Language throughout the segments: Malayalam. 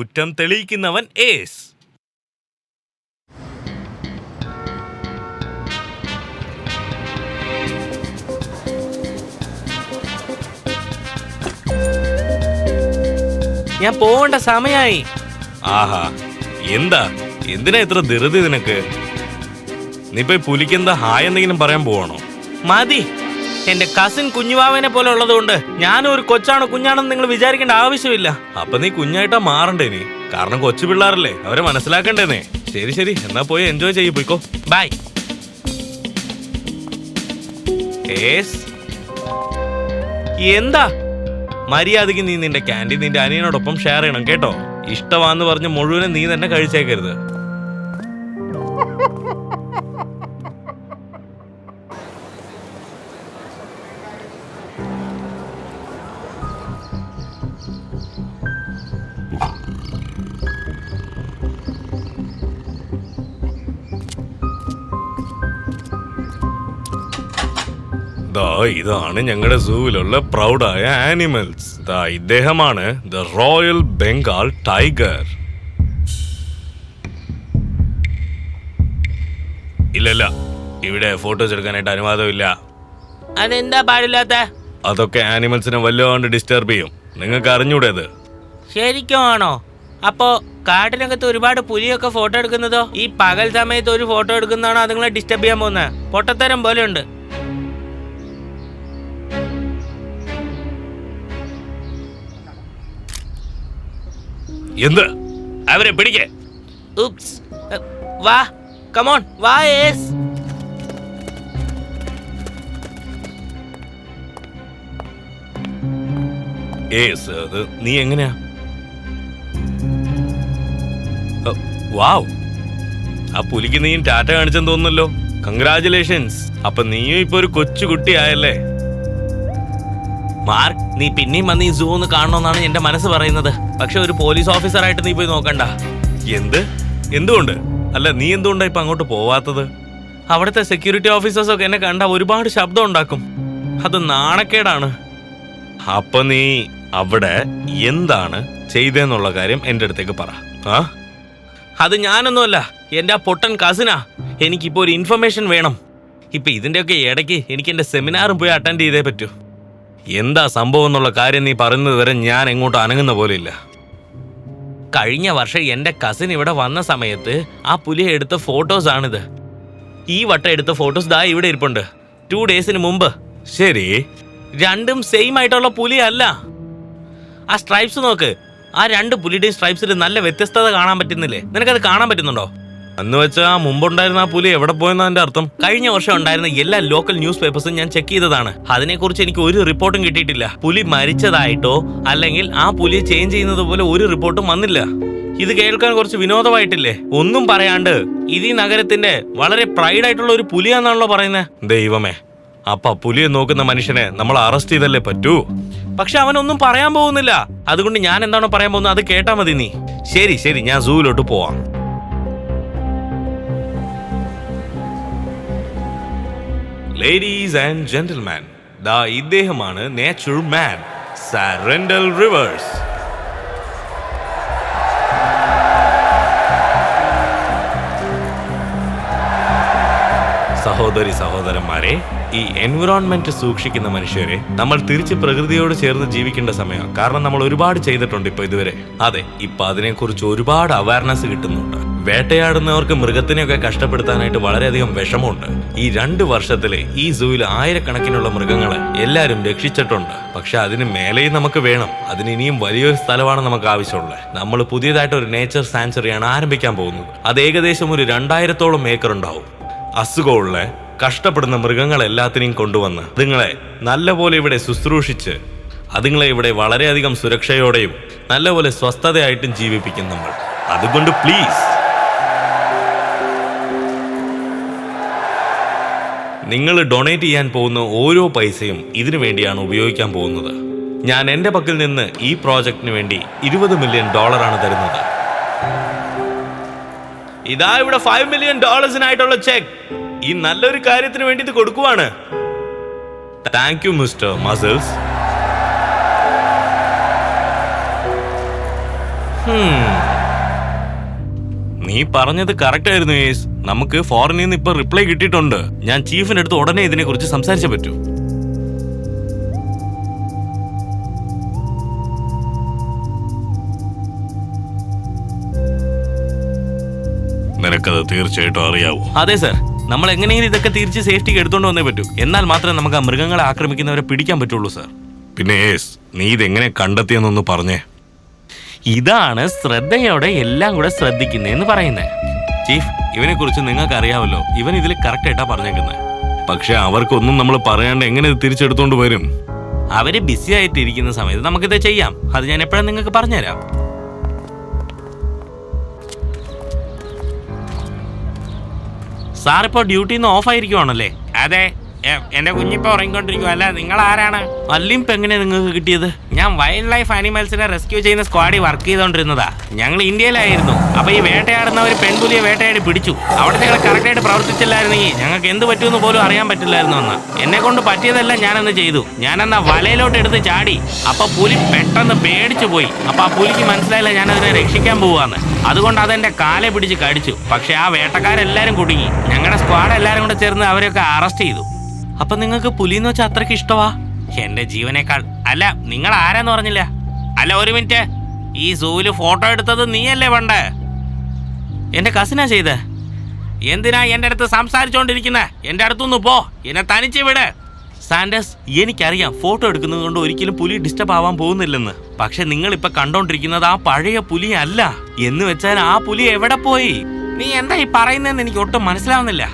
കുറ്റം തെളിയിക്കുന്നവൻ ഏസ്. ഞാൻ പോവേണ്ട സമയായി. ആഹാ എന്താ? എന്തിനാ ഇത്ര ധൃതി നിനക്ക്? നീ പോയി പുലിക്കെന്താ ഹായ് എന്തെങ്കിലും പറയാൻ പോവാണോ? മതി. എന്റെ കസിൻ കുഞ്ഞുവാവനെ പോലെ ഉള്ളതുകൊണ്ട് ഞാനും ഒരു കൊച്ചാണ് കുഞ്ഞാണെന്ന് നിങ്ങൾ വിചാരിക്കേണ്ട ആവശ്യമില്ല. അപ്പൊ നീ കുഞ്ഞായിട്ടാ മാറണ്ടേ നീ? കാരണം കൊച്ചു പിള്ളേരല്ലേ അവരെ മനസ്സിലാക്കണ്ടേന്നേ. ശരി ശരി എന്നാ പോയി എൻജോയ് ചെയ്യ് പോയിക്കോ. ബൈ എന്താ? മര്യാദയ്ക്ക് നീ നിന്റെ ക്യാന്റീൻ നിന്റെ അനിയനോടൊപ്പം ഷെയർ ചെയ്യണം കേട്ടോ? ഇഷ്ടമാന്ന് പറഞ്ഞ് മുഴുവനും നീ തന്നെ കഴിച്ചേക്കരുത്. ദാ ഇതാണ് ഞങ്ങളുടെ സൂവിലുള്ള പ്രൗഡായ ആനിമൽസ്. ദാ ഇദ്ദേഹമാണ് ദ റോയൽ ബംഗാൾ ടൈഗർ. ഇല്ലല്ല ഇവിടെ ഫോട്ടോസ് എടുക്കാനായിട്ട് അനുവാദമില്ല. അതെന്താ പാടില്ലാത്ത? അതൊക്കെ ആനിമൽസിനെ വല്ലാണ്ട് ഡിസ്റ്റർബ് ചെയ്യും. നിങ്ങൾക്ക് അറിഞ്ഞൂടേത് ശരിക്കും ആണോ? അപ്പോ കാട്ടിനകത്ത് ഒരുപാട് പുലിയൊക്കെ ഫോട്ടോ എടുക്കുന്നതോ? ഈ പകൽ സമയത്ത് ഒരു ഫോട്ടോ എടുക്കുന്നതാണോ അതുങ്ങളെ ഡിസ്റ്റർബ് ചെയ്യാൻ പോകുന്നത്? പൊട്ടത്തരം പോലെ ഉണ്ട്. എന്ത്? അവരെ പിടിക്കേ. ഉപ്സ് വാ. കമോൺ വാ ഏസ് ഏസ് അത് നീ എങ്ങനെയാ? വാവ്. ആ പുലിക്ക് നീയും ടാറ്റ കാണിച്ചെന്ന് തോന്നുന്നല്ലോ. കൺഗ്രാചുലേഷൻസ് അപ്പൊ നീയും ഇപ്പൊ ഒരു കൊച്ചു കുട്ടിയായല്ലേ? മാർക്ക് നീ പിന്നെയും വന്ന് ഈ സൂ ഒന്ന് കാണണമെന്നാണ് എന്റെ മനസ്സ് പറയുന്നത്. പക്ഷെ ഒരു പോലീസ് ഓഫീസറായിട്ട് നീ പോയി നോക്കണ്ട. എന്ത്? എന്തുകൊണ്ട്? അല്ല നീ എന്തുകൊണ്ടാ ഇപ്പൊ അങ്ങോട്ട് പോവാത്തത്? അവിടുത്തെ സെക്യൂരിറ്റി ഓഫീസേഴ്സ് ഒക്കെ എന്നെ കണ്ട ഒരുപാട് ശബ്ദം ഉണ്ടാക്കും. അത് നാണക്കേടാണ്. അപ്പൊ നീ അവിടെ എന്താണ് ചെയ്തെന്നുള്ള കാര്യം എന്റെ അടുത്തേക്ക് പറ. ആ? അത് ഞാനൊന്നുമല്ല എന്റെ ആ പൊട്ടൻ കസിനാ എനിക്കിപ്പോ ഒരു ഇൻഫർമേഷൻ വേണം. ഇപ്പൊ ഇതിന്റെയൊക്കെ ഇടയ്ക്ക് എനിക്ക് എന്റെ സെമിനാറും പോയി അറ്റൻഡ് ചെയ്തേ പറ്റൂ. എന്താ സംഭവം എന്നുള്ള കാര്യം നീ പറയുന്നത് വരെ ഞാൻ എങ്ങോട്ട് അനങ്ങുന്ന പോലെ ഇല്ല. കഴിഞ്ഞ വർഷം എന്റെ കസിൻ ഇവിടെ വന്ന സമയത്ത് ആ പുലി എടുത്ത ഫോട്ടോസ് ആണിത്. ഈ വട്ടം എടുത്ത ഫോട്ടോസ് ദാ ഇവിടെ ഇരിപ്പുണ്ട്. ടു ഡേയ്സിന് മുമ്പ്. ശരി. രണ്ടും സെയിം ആയിട്ടുള്ള പുലി അല്ല ആ സ്ട്രൈപ്സ് നോക്ക്. ആ രണ്ട് പുലിയുടെയും സ്ട്രൈപ്സിൽ നല്ല വ്യത്യസ്തത കാണാൻ പറ്റുന്നില്ലേ? നിനക്കത് കാണാൻ പറ്റുന്നുണ്ടോ? അന്ന് വെച്ചാ ആ മുമ്പുണ്ടായിരുന്ന ആ പുലി എവിടെ പോയെന്നാ എന്റെ അർത്ഥം? കഴിഞ്ഞ വർഷം ഉണ്ടായിരുന്ന എല്ലാ ലോക്കൽ ന്യൂസ് പേപ്പേഴ്സും ഞാൻ ചെക്ക് ചെയ്തതാണ്. അതിനെക്കുറിച്ച് എനിക്ക് ഒരു റിപ്പോർട്ടും കിട്ടിയിട്ടില്ല. പുലി മരിച്ചതായിട്ടോ അല്ലെങ്കിൽ ആ പുലി ചേഞ്ച് ചെയ്യുന്നത് പോലെ ഒരു റിപ്പോർട്ടും വന്നില്ല. ഇത് കേൾക്കാൻ കുറച്ച് വിനോദമായിട്ടില്ലേ? ഒന്നും പറയാണ്ട് ഇത് ഈ നഗരത്തിന്റെ വളരെ പ്രൈഡ് ആയിട്ടുള്ള ഒരു പുലിയാന്നാണല്ലോ പറയുന്നത് ദൈവമേ അപ്പ പുലിയെ നോക്കുന്ന മനുഷ്യനെ നമ്മൾ അറസ്റ്റ് ചെയ്തല്ലേ പറ്റൂ? പക്ഷെ അവനൊന്നും പറയാൻ പോകുന്നില്ല. അതുകൊണ്ട് ഞാൻ എന്താണോ പറയാൻ പോകുന്നത് അത് കേട്ടാ മതി നീ. ശരി ശരി ഞാൻ സൂവിലോട്ട് പോവാം. ലേഡീസ് ആൻഡ് ജെന്റിൽമാൻ ദാ ഇദ്ദേഹമാണ് നേച്ചർ മാൻ സാരൻഡൽ റിവേഴ്സ് സഹോദരി സഹോദരന്മാരെ ഈ എൻവിറോൺമെന്റ് സൂക്ഷിക്കുന്ന മനുഷ്യരെ നമ്മൾ തിരിച്ച് പ്രകൃതിയോട് ചേർന്ന് ജീവിക്കേണ്ട സമയം. കാരണം നമ്മൾ ഒരുപാട് ചെയ്തിട്ടുണ്ട് ഇപ്പൊ ഇതുവരെ. അതെ ഇപ്പൊ അതിനെക്കുറിച്ച് ഒരുപാട് അവയർനെസ് കിട്ടുന്നുണ്ട്. വേട്ടയാടുന്നവർക്ക് മൃഗത്തിനെയൊക്കെ കഷ്ടപ്പെടുത്താനായിട്ട് വളരെയധികം വിഷമമുണ്ട്. ഈ രണ്ട് വർഷത്തിലെ ഈ സൂയിൽ ആയിരക്കണക്കിനുള്ള മൃഗങ്ങളെ എല്ലാരും രക്ഷിച്ചിട്ടുണ്ട്. പക്ഷെ അതിന് മേലെയും നമുക്ക് വേണം. അതിന് ഇനിയും വലിയൊരു സ്ഥലമാണ് നമുക്ക് ആവശ്യമുള്ളത്. നമ്മൾ പുതിയതായിട്ട് ഒരു നേച്ചർ സാഞ്ചുറിയാണ് ആരംഭിക്കാൻ പോകുന്നത്. അത് ഏകദേശം ഒരു രണ്ടായിരത്തോളം ഏക്കർ ഉണ്ടാവും. അസുഖമുള്ള കഷ്ടപ്പെടുന്ന മൃഗങ്ങളെല്ലാത്തിനെയും കൊണ്ടുവന്ന് അതുങ്ങളെ നല്ലപോലെ ഇവിടെ ശുശ്രൂഷിച്ച് അതുങ്ങളെ ഇവിടെ വളരെയധികം സുരക്ഷയോടെയും നല്ലപോലെ സ്വസ്ഥതയായിട്ടും ജീവിപ്പിക്കും നമ്മൾ. അതുകൊണ്ട് പ്ലീസ് നിങ്ങൾ ഡൊണേറ്റ് ചെയ്യാൻ പോകുന്ന ഓരോ പൈസയും ഇതിനു വേണ്ടിയാണ് ഉപയോഗിക്കാൻ പോകുന്നത്. ഞാൻ എന്റെ പക്കൽ നിന്ന് ഈ പ്രോജക്റ്റിന് വേണ്ടി ഇരുപത് മില്യൺ ഡോളറാണ് തരുന്നത്. ഇതാ ഇവിടെ ഫൈവ് മില്യൺ ഡോളേഴ്സിനായിട്ടുള്ള ചെക്ക് ഈ നല്ലൊരു കാര്യത്തിന് വേണ്ടി ഇത് കൊടുക്കുവാണ്. Thank you mister muscles hmm. നീ പറഞ്ഞത് കറക്റ്റ് ആയിരുന്നു യേസ് നമുക്ക് ഫോറിനിൽ നിന്ന് ഇപ്പൊ റിപ്ലൈ കിട്ടിയിട്ടുണ്ട്. ഞാൻ ചീഫിന്റെ അടുത്ത് ഉടനെ ഇതിനെ കുറിച്ച് സംസാരിച്ചേ പറ്റൂ. നിനക്കത് തീർച്ചയായിട്ടും അറിയാവൂ. അതെ സർ നമ്മൾ എങ്ങനെയെങ്കിലും ഇതൊക്കെ തിരിച്ച് സേഫ്റ്റിക്ക് എടുത്തോണ്ട് വന്നേ പറ്റൂ. എന്നാൽ മാത്രമേ നമുക്ക് ആ മൃഗങ്ങളെ ആക്രമിക്കുന്നവരെ പിടിക്കാൻ പറ്റുള്ളൂ സർ പിന്നെ ഏസ് നീ ഇതെങ്ങനെ കണ്ടെത്തിയെന്നൊന്ന് പറഞ്ഞേ. ഇതാണ് ശ്രദ്ധയോടെ എല്ലാം കൂടെ ശ്രദ്ധിക്കുന്നതെന്ന് പറയുന്നത് ചീഫ് ഇവനെ കുറിച്ച് നിങ്ങൾക്ക് അറിയാമല്ലോ ഇവൻ ഇതിൽ കറക്റ്റ് ആയിട്ടാ പറഞ്ഞേക്കുന്നത് പക്ഷെ അവർക്കൊന്നും നമ്മൾ പറയാണ്ട് എങ്ങനെ ഇത് തിരിച്ചെടുത്തോണ്ട് വരും? അവർ ബിസി ആയിട്ടിരിക്കുന്ന സമയത്ത് നമുക്കിത് ചെയ്യാം. അത് ഞാൻ എപ്പോഴും നിങ്ങൾക്ക് പറഞ്ഞുതരാം. സാർ ഇപ്പോൾ ഡ്യൂട്ടിയിൽ നിന്ന് ഓഫ് ആയിരിക്കുവാണല്ലേ? അതെ. എന്റെ കുഞ്ഞിപ്പോ ഉറങ്ങിക്കൊണ്ടിരിക്കും അല്ല നിങ്ങൾ ആരാണ് അല്ലിംപ് എങ്ങനെ നിങ്ങൾക്ക് കിട്ടിയത്? ഞാൻ വൈൽഡ് ലൈഫ് ആനിമൽസിനെ റെസ്ക്യൂ ചെയ്യുന്ന സ്ക്വാഡിൽ വർക്ക് ചെയ്തോണ്ടിരുന്നതാ. ഞങ്ങൾ ഇന്ത്യയിലായിരുന്നു. അപ്പൊ ഈ വേട്ടയാടുന്ന ഒരു പെൺപുലിയെ വേട്ടയാടി പിടിച്ചു. അവിടെ നിങ്ങൾ കറക്റ്റായിട്ട് പ്രവർത്തിച്ചില്ലായിരുന്നെങ്കിൽ ഞങ്ങൾക്ക് എന്ത് പറ്റുമെന്ന് പോലും അറിയാൻ പറ്റില്ലായിരുന്നു അന്ന്. എന്നെ കൊണ്ട് പറ്റിയതെല്ലാം ഞാനന്ന് ചെയ്തു. ഞാനന്ന് വലയിലോട്ട് എടുത്ത് ചാടി. അപ്പൊ പുലി പെട്ടെന്ന് പേടിച്ചു പോയി. അപ്പൊ ആ പുലിക്ക് മനസ്സിലായില്ല ഞാൻ അതിനെ രക്ഷിക്കാൻ പോവാന്ന് അതുകൊണ്ട് അതെന്റെ കാലെ പിടിച്ച് കടിച്ചു. പക്ഷെ ആ വേട്ടക്കാരെല്ലാരും കുടുങ്ങി. ഞങ്ങളുടെ സ്ക്വാഡ് എല്ലാരും കൂടെ ചേർന്ന് അവരെയൊക്കെ അറസ്റ്റ് ചെയ്തു. അപ്പൊ നിങ്ങൾക്ക് പുലിന്ന് വെച്ചാൽ അത്രയ്ക്ക് ഇഷ്ടവാ? എന്റെ ജീവനേക്കാൾ അല്ല നിങ്ങൾ ആരാന്ന് പറഞ്ഞില്ല? അല്ല ഒരു മിനിറ്റ്. ഈ സൂവിൽ ഫോട്ടോ എടുത്തത് നീയല്ലേ പണ്ട്? എന്റെ കസിനാ ചെയ്ത്. എന്തിനാ എന്റെ അടുത്ത് സംസാരിച്ചോണ്ടിരിക്കുന്ന? എന്റെ അടുത്തുനിന്ന് പോ. എന്നെ തനിച്ച് വിട്. സാൻഡസ് എനിക്കറിയാം ഫോട്ടോ എടുക്കുന്നത് കൊണ്ട് ഒരിക്കലും പുലി ഡിസ്റ്റർബ് ആവാൻ പോകുന്നില്ലെന്ന്. പക്ഷെ നിങ്ങൾ ഇപ്പൊ കണ്ടോണ്ടിരിക്കുന്നത് ആ പഴയ പുലി അല്ല എന്ന് വെച്ചാൽ ആ പുലി എവിടെ പോയി? നീ എന്താ ഈ പറയുന്നതെന്ന് എനിക്ക് ഒട്ടും മനസ്സിലാവുന്നില്ല.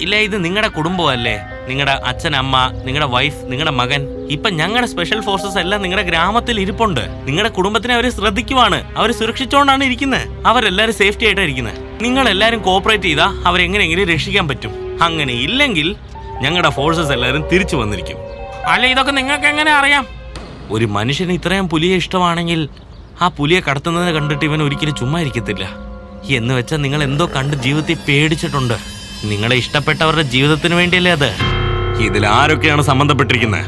ഇല്ല ഇത് നിങ്ങളുടെ കുടുംബമല്ലേ? നിങ്ങളുടെ അച്ഛൻ അമ്മ നിങ്ങളുടെ വൈഫ് നിങ്ങളുടെ മകൻ. ഇപ്പൊ ഞങ്ങളുടെ സ്പെഷ്യൽ ഫോഴ്സസ് എല്ലാം നിങ്ങളുടെ ഗ്രാമത്തിൽ ഇരിപ്പുണ്ട്. നിങ്ങളുടെ കുടുംബത്തിനെ അവർ ശ്രദ്ധിക്കുവാണ്. അവർ സുരക്ഷിച്ചോണ്ടാണ് ഇരിക്കുന്നത് അവരെല്ലാരും സേഫ്റ്റി ആയിട്ടാണ് ഇരിക്കുന്നത് നിങ്ങൾ എല്ലാരും കോപ്പറേറ്റ് ചെയ്താൽ അവരെങ്ങനെയെങ്കിലും രക്ഷിക്കാൻ പറ്റും. അങ്ങനെ ഇല്ലെങ്കിൽ ഞങ്ങളുടെ ഫോഴ്സസ് എല്ലാരും തിരിച്ചു വന്നിരിക്കും. അല്ല ഇതൊക്കെ നിങ്ങൾക്ക് എങ്ങനെ അറിയാം? ഒരു മനുഷ്യന് ഇത്രയും പുലിയെ ഇഷ്ടമാണെങ്കിൽ ആ പുലിയെ കടത്തുന്നത് കണ്ടിട്ട് ഇവൻ ഒരിക്കലും ചുമ്മാ ഇരിക്കത്തില്ല. എന്ന് വെച്ചാൽ നിങ്ങൾ എന്തോ കണ്ട് ജീവിതത്തിൽ പേടിച്ചിട്ടുണ്ട്. നിങ്ങളെ ഇഷ്ടപ്പെട്ടവരുടെ ജീവിതത്തിന് വേണ്ടിയല്ലേ അത്? ഇതിൽ ആരൊക്കെയാണ് സംബന്ധപ്പെട്ടിരിക്കുന്നത്?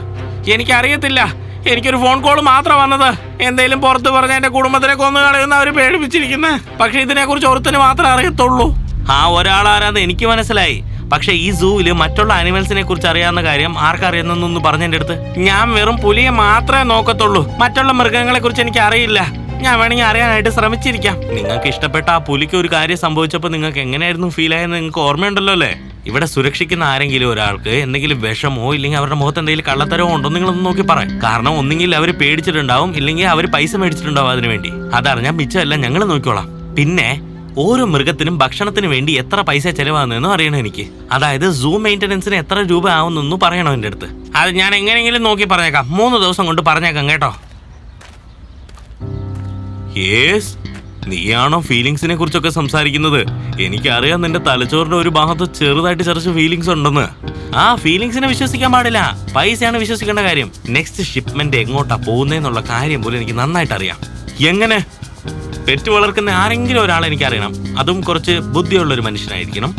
എനിക്കറിയത്തില്ല. എനിക്കൊരു ഫോൺ കോൾ മാത്രം വന്നത്. എന്തേലും പുറത്ത് പറഞ്ഞ എന്റെ കുടുംബത്തിനെ കൊന്നു കളയുന്ന അവർ പേടിപ്പിച്ചിരിക്കുന്നത് പക്ഷെ ഇതിനെ കുറിച്ച് ഒരുത്തിന് മാത്രമേ അറിയത്തുള്ളൂ. ആ ഒരാളാരാന്ന് എനിക്ക് മനസ്സിലായി. പക്ഷെ ഈ സൂവിൽ മറ്റുള്ള ആനിമൽസിനെ കുറിച്ച് അറിയാവുന്ന കാര്യം ആർക്കറിയുന്ന പറഞ്ഞെന്റെ അടുത്ത്. ഞാൻ വെറും പുലിയെ മാത്രമേ നോക്കത്തുള്ളൂ. മറ്റുള്ള മൃഗങ്ങളെ കുറിച്ച് എനിക്ക് അറിയില്ല. ഞാൻ വേണമെങ്കിൽ അറിയാനായിട്ട് ശ്രമിച്ചിരിക്കാം. നിങ്ങൾക്ക് ഇഷ്ടപ്പെട്ട ആ പുലിക്ക് ഒരു കാര്യം സംഭവിച്ചപ്പോൾ നിങ്ങൾക്ക് എങ്ങനെയായിരുന്നു ഫീൽ ആയെന്ന് നിങ്ങൾക്ക് ഓർമ്മയുണ്ടല്ലോ അല്ലേ? ഇവിടെ സുരക്ഷിക്കുന്ന ആരെങ്കിലും ഒരാൾക്ക് എന്തെങ്കിലും വിഷമോ ഇല്ലെങ്കിൽ അവരുടെ മുഖത്ത് എന്തെങ്കിലും കള്ളത്തരമോ ഉണ്ടോ നിങ്ങളൊന്ന് നോക്കി പറയാം കാരണം ഒന്നെങ്കിൽ അവർ പേടിച്ചിട്ടുണ്ടാവും ഇല്ലെങ്കിൽ അവർ പൈസ മേടിച്ചിട്ടുണ്ടാവും അതിനു വേണ്ടി. അതറിഞ്ഞാൽ മിച്ചമല്ല ഞങ്ങൾ നോക്കിക്കോളാം. പിന്നെ ഓരോ മൃഗത്തിനും ഭക്ഷണത്തിന് വേണ്ടി എത്ര പൈസ ചെലവാകുന്നതെന്നും അറിയണം എനിക്ക്. അതായത് സൂ മെയിന്റനൻസിന് എത്ര രൂപ ആവുന്നെന്നും പറയണം എന്റെ അടുത്ത്. അത് ഞാൻ എങ്ങനെയെങ്കിലും നോക്കി പറഞ്ഞേക്കാം. മൂന്ന് ദിവസം കൊണ്ട് പറഞ്ഞേക്കാം കേട്ടോ. നീയാണോ ഫീലിങ്സിനെ കുറിച്ചൊക്കെ സംസാരിക്കുന്നത്? എനിക്കറിയാം നിന്റെ തലച്ചോറിന്റെ ഒരു ഭാഗത്ത് ചെറുതായിട്ട് ചെറിച്ച് ഫീലിങ്സ് ഉണ്ടെന്ന്. ആ ഫീലിങ്സിനെ വിശ്വസിക്കാൻ പാടില്ല. പൈസയാണ് വിശ്വസിക്കേണ്ട കാര്യം. നെക്സ്റ്റ് ഷിപ്മെന്റ് എങ്ങോട്ടാ പോകുന്നതെന്നുള്ള കാര്യം പോലും എനിക്ക് നന്നായിട്ട് അറിയാം എങ്ങനെ? പെറ്റ് വളർക്കുന്ന ആരെങ്കിലും ഒരാളെ എനിക്കറിയണം. അതും കുറച്ച് ബുദ്ധിയുള്ള ഒരു മനുഷ്യനായിരിക്കണം.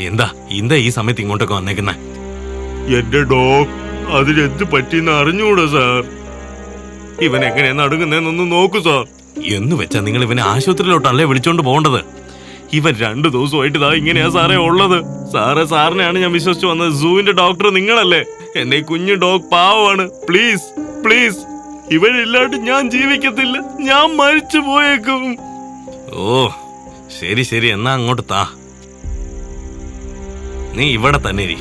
എന്താ ഇന്താ ഈ സമയത്ത് ഇങ്ങോട്ടൊക്കെ വന്നേക്കുന്നേ? എന്റെ ഡോഗ് അതിനെന്ത് പറ്റിയെന്ന് അറിഞ്ഞൂടാ സാർ. ഇവൻ എങ്ങനെയാ നടുങ്ങുന്നതെന്നൊന്ന് നോക്കൂ സാർ. എന്ന് വെച്ചാ നിങ്ങൾ ഇവനെ ആശുപത്രിയിലോട്ടല്ലേ വിളിച്ചോണ്ട് പോകേണ്ടത്? ഇവൻ രണ്ടു ദിവസമായിട്ട് ഇതാ ഇങ്ങനെയാ സാറേ ഉള്ളത്. സാറെ സാറിനെയാണ് ഞാൻ വിശ്വസിച്ചു വന്നത്. സൂവിന്റെ ഡോക്ടർ നിങ്ങളല്ലേ. എന്റെ കുഞ്ഞു ഡോഗ് പാവമാണ്. Please please. ഇവനില്ലാണ്ട് ഞാൻ ജീവിക്കത്തില്ല. ഞാൻ മരിച്ചു പോയേക്കും ഓ ശരി ശരി. എന്നാ അങ്ങോട്ട് താ. നീ ഇവിടെ തന്നെ ഇരി.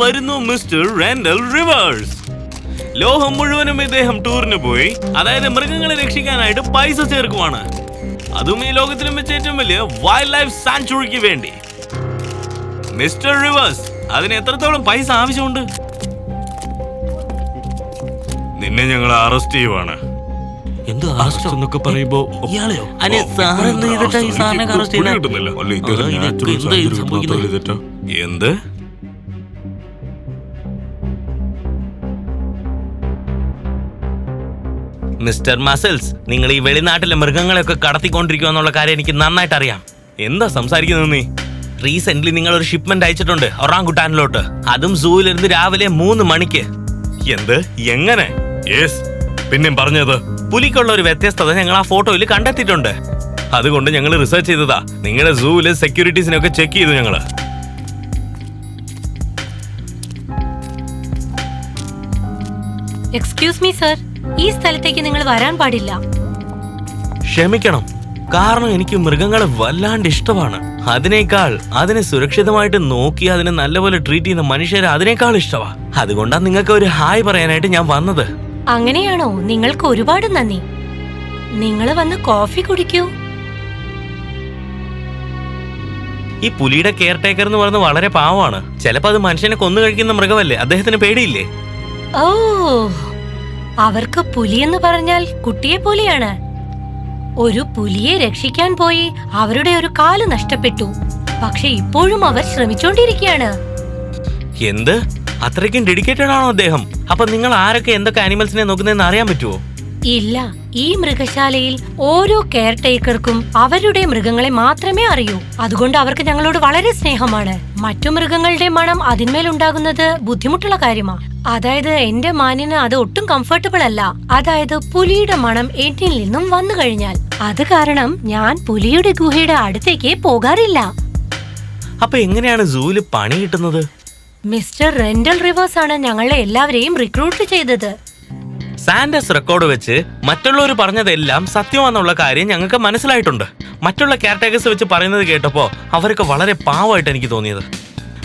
വരുന്നു മിസ്റ്റർ റാൻഡൽ റിവേഴ്സ്. ലോഹം മുഴുവനും ഇദ്ദേഹം ടൂറിന് പോയി. അതായത് മൃഗങ്ങളെ രക്ഷിക്കാനായിട്ട് പൈസ ചേർക്കുവാണ്. അതും ഈ ലോകത്തിലും വെച്ച് ഏറ്റവും വലിയ വൈൽഡ് ലൈഫ് സാങ്ച്വറിക്ക് വേണ്ടി. മിസ്റ്റർ റിവേഴ്സ് അതിന് എത്രത്തോളം പൈസ ആവശ്യമുണ്ട്? നിന്നെ ഞങ്ങൾ അറസ്റ്റ് ചെയ്യുവാണ്. എന്ത് അറസ്റ്റ് എന്നൊക്കെ സാർ ഈ മിസ്റ്റർ മസിൽസ് നിങ്ങൾ ഈ വെളിനാട്ടിലെ മൃഗങ്ങളെയൊക്കെ കടത്തിക്കൊണ്ടിരിക്കുക എന്നുള്ള കാര്യം എനിക്ക് നന്നായിട്ട് അറിയാം എന്താ സംസാരിക്കുന്നത് നീ? റീസെന്റ് നിങ്ങൾ ഒരു ഷിപ്മെന്റ് അയച്ചിട്ടുണ്ട് ഒറാങ്കുട്ടാനിലോട്ട്. അതും സൂവിലിരുന്ന് രാവിലെ മൂന്ന് മണിക്ക്. എന്ത്? എങ്ങനെ? യെസ് പിന്നെ പറഞ്ഞത് പുലിക്കുള്ള ഒരു വ്യത്യസ്തത ഞങ്ങൾ ആ ഫോട്ടോയിൽ കണ്ടെത്തിയിട്ടുണ്ട്. അതുകൊണ്ട് ഞങ്ങൾ റിസർച്ച് ചെയ്തതാ. നിങ്ങളുടെ സൂവിലെ സെക്യൂരിറ്റീസിനൊക്കെ ചെക്ക് ചെയ്തു ഞങ്ങൾ. എക്സ്ക്യൂസ് മീ സർ ഈ സ്ഥലത്തേക്ക് നിങ്ങൾ വരാൻ പാടില്ല. ക്ഷമിക്കണം. കാരണം എനിക്ക് മൃഗങ്ങളെ വല്ലാണ്ട് ഇഷ്ടമാണ്. അതിനേക്കാൾ അതിനെ സുരക്ഷിതമായിട്ട് നോക്കി അതിനെ നല്ലപോലെ ട്രീറ്റ് ചെയ്യുന്ന മനുഷ്യരെ അതിനേക്കാൾ ഇഷ്ടമാ അതുകൊണ്ടാണ് നിങ്ങൾക്ക് ഒരു ഹായ് പറയാനായിട്ട് ഞാൻ വന്നത്. അങ്ങനെയാണോ? നിങ്ങൾക്ക് ഒരുപാട് നന്ദി. നിങ്ങൾ വന്ന് കോഫി കുടിക്കൂ. ഈ പുലിയുടെ കെയർ ടേക്കർ എന്ന് പറയുന്നത് വളരെ പാവമാണ്. ചിലപ്പോ അത് മനുഷ്യനെ കൊന്നു കഴിക്കുന്ന മൃഗമല്ലേ? അദ്ദേഹത്തിന് പേടിയില്ലേ? ഓ അവർക്ക് എന്ന് പറഞ്ഞാൽ കുട്ടിയെ പോലെയാണ്. ഒരു പുലിയെ രക്ഷിക്കാൻ പോയി. അവരുടെ ഒരു കാൽ നഷ്ടപ്പെട്ടു. പക്ഷെ ഇപ്പോഴും അവർ ശ്രമിച്ചോണ്ടിരിക്കുകയാണ്. എന്ത്? അത്രയ്ക്കും ഡെഡിക്കേറ്റഡ് ആണോ അദ്ദേഹം? അപ്പൊ നിങ്ങൾ ആരൊക്കെ എന്തൊക്കെ ആനിമൽസിനെ നോക്കുന്നതെന്ന് അറിയാൻ പറ്റുമോ ഇല്ല. ഈ മൃഗശാലയിൽ ഓരോ കെയർ ടേക്കർക്കും അവരുടെ മൃഗങ്ങളെ മാത്രമേ അറിയൂ. അതുകൊണ്ട് അവർക്ക് ഞങ്ങളോട് വളരെ സ്നേഹമാണ്. മറ്റു മൃഗങ്ങളുടെ മണം അതിന്മേൽ ഉണ്ടാകുന്നത് ബുദ്ധിമുട്ടുള്ള കാര്യമാണ് അതായത് എന്റെ മാനിന് അത് ഒട്ടും കംഫർട്ടബിൾ അല്ല. അതായത് പുലിയുടെ മണം എന്നിൽ നിന്നും വന്നു കഴിഞ്ഞാൽ. അത് കാരണം ഞാൻ പുലിയുടെ ഗുഹയുടെ അടുത്തേക്ക് പോകാറില്ല. അപ്പൊ എങ്ങനെയാണ് സൂൽ പണി കിട്ടുന്നത്? മിസ്റ്റർ റെന്റൽ റിവേഴ്സ് ആണ് ഞങ്ങളെ എല്ലാവരെയും റിക്രൂട്ട് ചെയ്തത്. സാൻഡസ് റെക്കോർഡ് വെച്ച് മറ്റുള്ളവർ പറഞ്ഞതെല്ലാം സത്യമാണെന്നുള്ള കാര്യം ഞങ്ങൾക്ക് മനസ്സിലായിട്ടുണ്ട്. മറ്റുള്ള കെയർടേക്കേഴ്സ് വെച്ച് പറയുന്നത് കേട്ടപ്പോൾ അവർക്ക് വളരെ പാവമായിട്ട് എനിക്ക് തോന്നിയത്.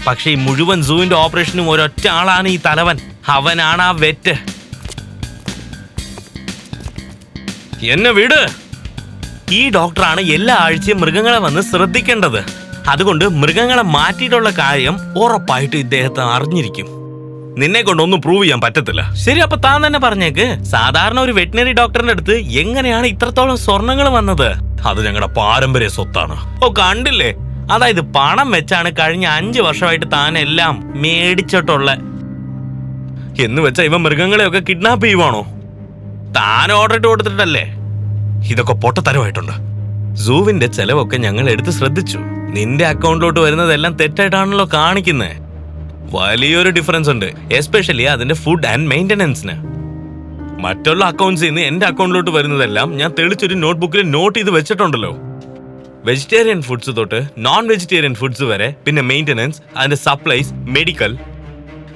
പക്ഷേ ഈ മുഴുവൻ സൂവിന്റെ ഓപ്പറേഷനും ഒരൊറ്റ ആളാണ് ഈ തലവൻ. അവനാണ് ആ വെറ്റ്. എന്നെ വിട്. ഈ ഡോക്ടറാണ് എല്ലാ ആഴ്ചയും മൃഗങ്ങളെ വന്ന് ശ്രദ്ധിക്കേണ്ടത്. അതുകൊണ്ട് മൃഗങ്ങളെ മാറ്റിയിട്ടുള്ള കാര്യം ഉറപ്പായിട്ട് ഇദ്ദേഹത്തെ അറിഞ്ഞിരിക്കും. നിന്നെ കൊണ്ടൊന്നും പ്രൂവ് ചെയ്യാൻ പറ്റത്തില്ല. ശരി അപ്പൊ താൻ തന്നെ പറഞ്ഞേക്ക്. സാധാരണ ഒരു വെറ്റിനറി ഡോക്ടറിന്റെ അടുത്ത് എങ്ങനെയാണ് ഇത്രത്തോളം സ്വർണങ്ങൾ വന്നത്? അത് ഞങ്ങളുടെ പാരമ്പര്യ സ്വത്താണ്. ഓ കണ്ടില്ലേ? അതായത് പണം വെച്ചാണ് കഴിഞ്ഞ അഞ്ചു വർഷമായിട്ട് താൻ എല്ലാം മേടിച്ചിട്ടുള്ള. എന്ന് വെച്ചാ ഇവ മൃഗങ്ങളെയൊക്കെ കിഡ്നാപ്പ് ചെയ്യുവാണോ? താൻ ഓർഡർ ഇട്ട് കൊടുത്തിട്ടല്ലേ? ഇതൊക്കെ പൊട്ടത്തരമായിട്ടുണ്ട്. സൂവിന്റെ ചെലവൊക്കെ ഞങ്ങൾ എടുത്ത് ശ്രദ്ധിച്ചു. നിന്റെ അക്കൗണ്ടിലോട്ട് വരുന്നതെല്ലാം തെറ്റായിട്ടാണല്ലോ കാണിക്കുന്നത് വലിയൊരു ഡിഫറൻസ് ഉണ്ട്. എസ്പെഷ്യലി അതിന്റെ ഫുഡ് ആൻഡ് മെയിന്റനൻസിന് മറ്റുള്ള അക്കൗണ്ട്സിൽ നിന്ന് എന്റെ അക്കൗണ്ടിലോട്ട് വരുന്നതെല്ലാം ഞാൻ തെളിച്ചൊരു നോട്ട്ബുക്കിൽ നോട്ട് ചെയ്ത് വെച്ചിട്ടുണ്ടല്ലോ. വെജിറ്റേറിയൻ ഫുഡ്സ് തൊട്ട് നോൺ വെജിറ്റേറിയൻ ഫുഡ്സ് വരെ പിന്നെ മെയിന്റനൻസ് അതിന്റെ സപ്ലൈസ് മെഡിക്കൽ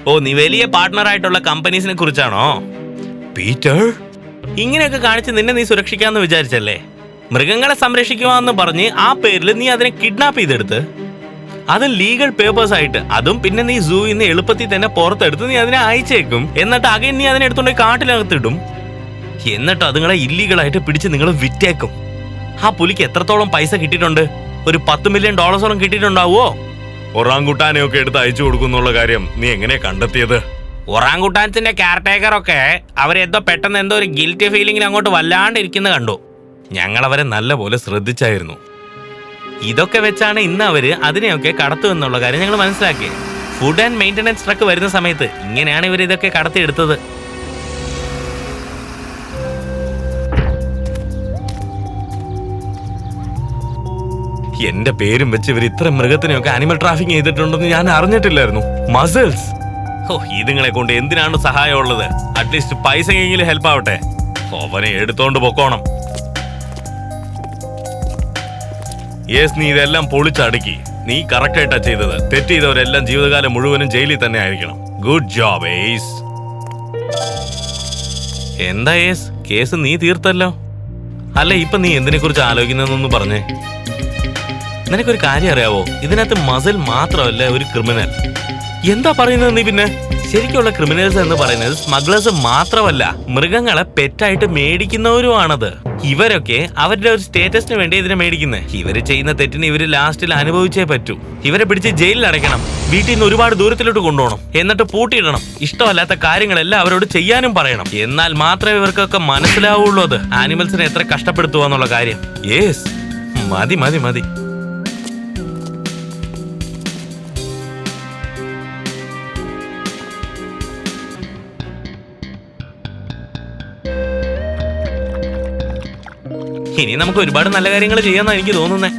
ഓ നീ വലിയ പാർട്ട്ണർ ആയിട്ടുള്ള കമ്പനീസിനെ കുറിച്ചാണോ? പീറ്റർ ഇങ്ങനെയൊക്കെ കാണിച്ച് നിന്നെ നീ സുരക്ഷിക്കാന്ന് വിചാരിച്ചല്ലേ? മൃഗങ്ങളെ സംരക്ഷിക്കുവാന്ന് പറഞ്ഞ് ആ പേരിൽ നീ അതിനെ കിഡ്നാപ്പ് ചെയ്തെടുത്ത്? അത് ലീഗൽ പേപ്പേഴ്സ് ആയിട്ട്. അതും പിന്നെ നീ സൂയിൽ നിന്ന് എളുപ്പത്തിൽ തന്നെ പുറത്തെടുത്ത് നീ അതിനെ അയച്ചേക്കും. എന്നിട്ട് അകെ നീ അതിനെ എടുത്തുകൊണ്ട് കാട്ടിനകത്തിടും എന്നിട്ട് അതുങ്ങളെ ഇല്ലീഗലായിട്ട് പിടിച്ച് നിങ്ങൾ വിറ്റേക്കും. ആ പുലിക്ക് എത്രത്തോളം പൈസ കിട്ടിയിട്ടുണ്ട്? ഒരു പത്ത് മില്യൺ ഡോളേഴ്സോളം കിട്ടിയിട്ടുണ്ടാവോ ഒറാങ്കുട്ടാനെയൊക്കെ എടുത്ത് അയച്ചു കൊടുക്കുന്നുള്ള കാര്യം നീ എങ്ങനെ കണ്ടെത്തിയത്? ഒറാങ്കുട്ടാൻസിന്റെ കെയർടേക്കർ ഒക്കെ അവരെന്തോ പെട്ടെന്ന് എന്തോ ഒരു ഗിൽറ്റി ഫീലിംഗിൽ അങ്ങോട്ട് വല്ലാണ്ടിരിക്കുന്ന കണ്ടു. ഞങ്ങൾ അവരെ നല്ലപോലെ ശ്രദ്ധിച്ചായിരുന്നു. ഇതൊക്കെ വെച്ചാണ് ഇന്ന് അവർ അതിനെയൊക്കെ കടത്തു എന്നുള്ള കാര്യം ഞങ്ങൾ മനസ്സിലാക്കി. ഫുഡ് ആൻഡ് മെയിന്റനൻസ് ട്രക്ക് വരുന്ന സമയത്ത് ഇങ്ങനെയാണ് ഇവർ ഇതൊക്കെ കടത്തിയെടുത്തത്. എന്റെ പേരും വെച്ച് ഇവർ ഇത്ര മൃഗത്തിനെയൊക്കെ അനിമൽ ട്രാഫിക് ചെയ്തിട്ടുണ്ടെന്ന് ഞാൻ അറിഞ്ഞിട്ടില്ലായിരുന്നു. മസിൽസ് ഓ ഇതുങ്ങളെ കൊണ്ട് എന്തിനാണ് സഹായമുള്ളത്? അറ്റ്ലീസ്റ്റ് പൈസയെങ്കിലും ഹെൽപ്പ് ആവട്ടെ. അവനെ എടുത്തോണ്ട് പൊക്കോണം. യെസ് നീ ഇതെല്ലാം പൊളിച്ചടുക്കി. നീ കറക്റ്റ് ആയിട്ടാ ചെയ്തത്. തെറ്റ് ചെയ്തവരെല്ലാം ജീവിതകാലം മുഴുവനും ജയിലിൽ തന്നെ ആയിരിക്കണം. ഗുഡ് ജോബ് ഏസ് എന്താ യേസ് കേസ് നീ തീർത്തല്ലോ. അല്ല ഇപ്പൊ നീ എന്തിനെ കുറിച്ച് ആലോചിക്കുന്നതെന്നൊന്ന് പറഞ്ഞേ. നിനക്കൊരു കാര്യം അറിയാവോ? ഇതിനകത്ത് മസിൽ മാത്രമല്ല ഒരു ക്രിമിനൽ. എന്താ പറയുന്നത് നീ പിന്നെ? ശരിക്കുള്ള ക്രിമിനൽസ് എന്ന് പറയുന്നത് സ്മഗ്ലേഴ്സ് മാത്രമല്ല മൃഗങ്ങളെ പെറ്റായിട്ട് മേടിക്കുന്നവരുമാണത്. ഇവരൊക്കെ അവരുടെ ഒരു സ്റ്റേറ്റസിന് വേണ്ടി ഇതിനെ മേടിക്കുന്നത് ഇവർ ചെയ്യുന്ന തെറ്റിന് ഇവർ ലാസ്റ്റിൽ അനുഭവിച്ചേ പറ്റൂ. ഇവരെ പിടിച്ച് ജയിലിൽ അടയ്ക്കണം. വീട്ടിൽ നിന്ന് ഒരുപാട് ദൂരത്തിലോട്ട് കൊണ്ടുപോകണം. എന്നിട്ട് പൂട്ടിയിടണം. ഇഷ്ടമല്ലാത്ത കാര്യങ്ങളെല്ലാം അവരോട് ചെയ്യാനും പറയണം. എന്നാൽ മാത്രമേ ഇവർക്കൊക്കെ മനസ്സിലാവുള്ളൂ അത്. ആനിമൽസിനെ എത്ര കഷ്ടപ്പെടുത്തുക എന്നുള്ള കാര്യം. യേസ് മതി മതി മതി. ഇനി നമുക്ക് ഒരുപാട് നല്ല കാര്യങ്ങൾ ചെയ്യാന്നാണ് എനിക്ക് തോന്നുന്നത്